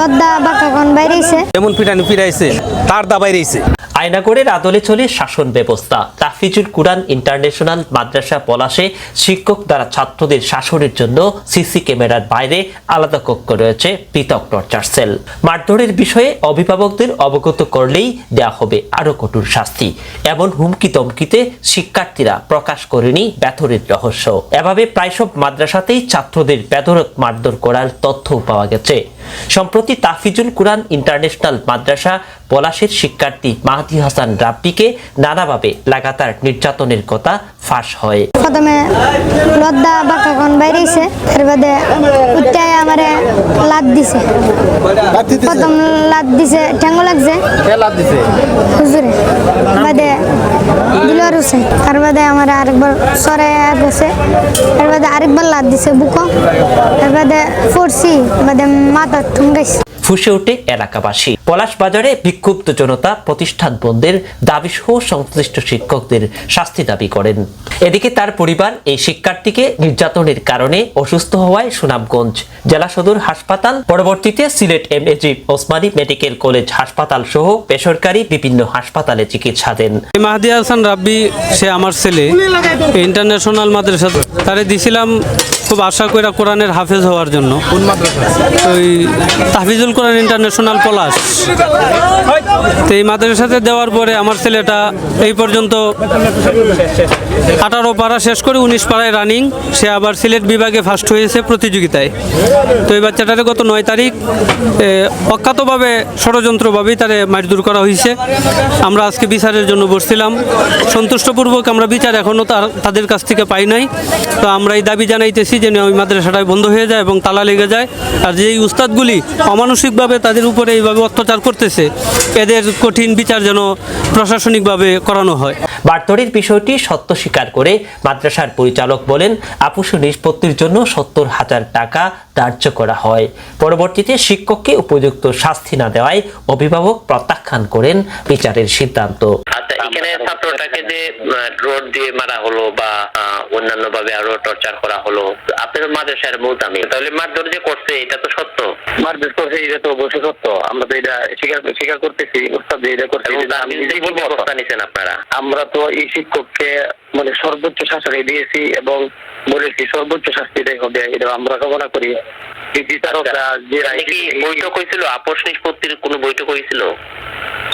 লদ্দা বাঁকাকন বাইরেছে। এমন পিটানি পিটাইছে তার দাবাই রয়েছে আয়নাগরের আদলে চলে শাসন ব্যবস্থা। তাফিজুল কুরআন ইন্টারন্যাশনাল মাদ্রাসা পলাশে শিক্ষক দ্বারা ছাত্রদের শাসনের জন্য সিসি ক্যামেরার বাইরে আলাদা কক্ষ রয়েছে, পৃথক টর্চার সেল। মারধরের বিষয়ে অভিভাবকদের অবগত করলেই দেয়া হবে আরও কঠোর শাস্তি। এমন হুমকি তমকিতে শিক্ষার্থীরা প্রকাশ করেনি ব্যথরের রহস্য। এভাবে প্রায় সব মাদ্রাসাতেই ছাত্রদের বেধরক মারধর করার তথ্য পাওয়া গেছে। সম্প্রতি তাফিজুল কুরআন ইন্টারন্যাশনাল মাদ্রাসা পলাশের শিক্ষার্থী মাহদি হাসান রাব্বিকে নানাভাবে লাগাতার নির্যাতনের কথা ফাঁস হয়। প্রথমে লদ্দা বাঁকাকন বাইরেছে এর বাদে উঠটাই আমারে লাদ দিছে। প্রথম লাদ দিছে ঠ্যাঙ্গো লাগছে। হুজুরে বাদে দিলর হোসেন। তার বাদে আমার আরেকবার সরে গেছে এর বাদে আরেকবার লাদ দিছে বুকো। এর বাদে পড়ছি বাদে মাথা ঠুঙ্গাইছে। ফুসে ওঠে এলাকাবাসী। পলাশ বাজারে বিক্ষুব্ধ জনতা প্রতিষ্ঠান বন্ধের দাবি সহ সংশ্লিষ্ট শিক্ষকদের শাস্তি দাবি করেন। এদিকে তার পরিবার এই শিক্ষার্থীকে নির্যাতনের কারণে অসুস্থ হওয়ায় সুনামগঞ্জ জেলা সদর হাসপাতাল, পরবর্তীতে Sylhet M A G Osmani medical college হাসপাতাল সহ বেসরকারি বিভিন্ন হাসপাতালে চিকিৎসা দেন। মাহাদি হাসান রাব্বি, সে আমার ছেলে। ইন্টারন্যাশনাল মাদ্রাসা, তারে দিছিলাম খুব আশা করে কোরআনের হাফেজ হওয়ার জন্য। ওই তাহফিজুল কোরআন ইন্টারন্যাশনাল পলাশ। তো এই মাদ্রাসাতে দেওয়ার পরে আমার ছেলেটা এই পর্যন্ত আঠারো পাড়া শেষ করে উনিশ পাড়ায় রানিং সে আবার সিলেট বিভাগে ফার্স্ট হয়েছে প্রতিযোগিতায়। তো এই বাচ্চাটারে গত নয় তারিখ অজ্ঞাতভাবে ষড়যন্ত্রভাবেই তারে মারধর করা হয়েছে আমরা আজকে বিচারের জন্য বসছিলাম। সন্তুষ্টপূর্বক আমরা বিচার এখনও তার তাদের কাছ থেকে পাই নাই। তো আমরা এই দাবি জানাইতেছি যে ওই মাদ্রাসাটাই বন্ধ হয়ে যায় এবং তালা লেগে যায়। আর যেই উস্তাদগুলি অমানসিকভাবে তাদের উপরে এইভাবে অত্যাচার করতেছে, এদের কঠিন বিচার যেন প্রশাসনিকভাবে করানো হয়। বার্তরির বিষয়টি সত্য স্বীকার করে মাদ্রাসার পরিচালক বলেন, আপুসু নিষ্পত্তির জন্য সত্তর হাজার টাকা ধার্য করা হয়। পরবর্তীতে শিক্ষককে উপযুক্ত শাস্তি না দেওয়ায় অভিভাবক প্রত্যাখ্যান করেন বিচারের সিদ্ধান্ত। আচ্ছা এখানে ছাত্রটাকে যে রোড দিয়ে মারা হলো বা অন্যান্য ভাবে আরও টর্চার করা হলো আপনার মাদ্রাসার তাহলে মারধর যে করছে এটা তো সত্য? মারপিট করছে এটা তো অবশ্যই সত্য। আমরা তো এটা স্বীকার স্বীকার করতেছি উস্তাদ এটা আমি বলব ব্যবস্থা নিছেন আপনারা? আমরা তো এই শিক্ষককে মানে সর্বোচ্চ শাসনে দিয়েছি এবং বলেছি সর্বোচ্চ শাস্তি দেয় হবে এটা আমরা কামনা করি। বিচারকরা যে কি বৈঠক হয়েছিল? আপোষ নিষ্পত্তির কোনো বৈঠক হয়েছিল?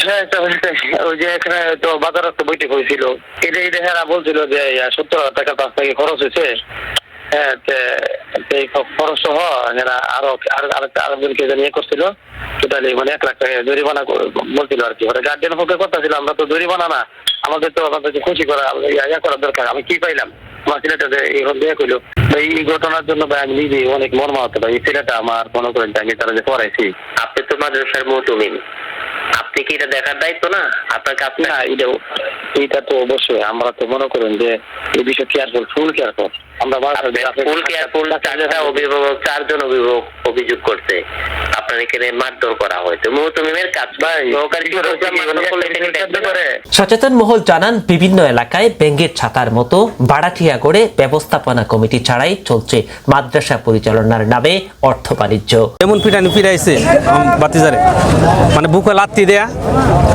হ্যাঁ, ওই যে এখানে তো বৈঠক হয়েছিল। হ্যাঁ বলছিল যে সত্তর হাজার টাকা তার থেকে খরচ হয়েছে। হ্যাঁ তে- তে এই খরচ সহ এরা আরও আরও আরেকজনকে যে নিয়ে করছিল। টোটালি মানে এক লাখ টাকা জরিমানা বলছিল আর কি। ওরা গার্জেন পক্ষে কথা ছিল আমরা তো জরিমানা না। আমাদের তো আমাদেরকে খুশি করা ইয়া ইয়া করা দরকার। আমি কি পাইলাম? আমার ছেলেটা যে এইভাবে দেয়া করল এই ঘটনার জন্য ভাই আমি নিজে অনেক মর্মাহত ভাই। এই ছেলেটা আমার মনে করেন আমি তারা যে পড়াইছি। আপনি তো মাদ্রাসার মৌতমিন। আপনি কি এটা দেখার দায়িত্ব না? আপনার কাছে না এটা এটা তো অবশ্যই। আমরা তো মনে করেন যে এই বিষয়ে কেয়ারফুল ফুল কেয়ারফুল আমরা ফুল কেয়ারফুল চারটা অভিভাবক চারজন অভিভাবক অভিযোগ করছে। আপনার এখানে মারধর করা হয়েছে কাজ? সচেতন মহল জানান বিভিন্ন এলাকায় ব্যাঙ্গের ছাতার মতো ভাড়াটিয়া করে ব্যবস্থাপনা কমিটি ছাড়াই চলছে মাদ্রাসা পরিচালনার নামে অর্থ বাণিজ্য। যেমন পিটানি পিটাইছে বাতিজারে। মানে বুকে লাত্তি দেয়া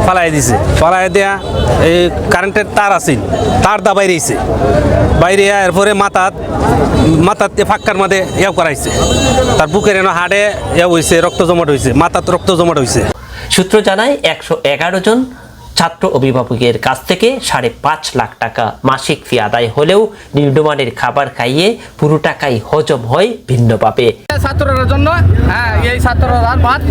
ফালাই দিছে। ফালাই দেয়া এই কারেন্টের তার আছিল তার দা বাইরেছে বাইরে এরপরে মাথাত মাথাত ফাক্কার মাঝে ইয়া করাইছে। তার বুকের এনে হাড়ে ইয়া হয়েছে রক্ত জমাট হয়েছে মাথাত রক্ত জমাট হয়েছে সূত্র জানায় একশো এগারো জন ছাত্র অভিভাবকের কাছ থেকে সাড়ে পাঁচ লাখ টাকা মাসিক ফি আদায় হলেও নিম্নমানের খাবার খাইয়ে পুরো টাকাই হজম হয় ভিন্নভাবে ছাত্রদের জন্য হ্যাঁ এই ছাত্ররা ভাত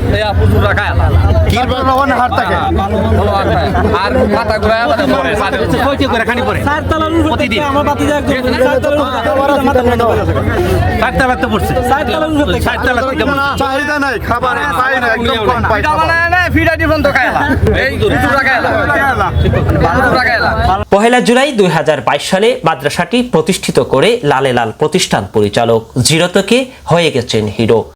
আর মাথা ঘুরায় করে খানি পরে প্রতিদিন। টাকা তো পড়ছে। ষাট টাকা চাহিদা নাই খাবার পাই না একদম কম পাই পহেলা জুলাই দুই হাজার বাইশ সালে মাদ্রাসাটি প্রতিষ্ঠিত করে লালে লাল প্রতিষ্ঠান পরিচালক জিরতকে হয়ে গেছেন হিরো।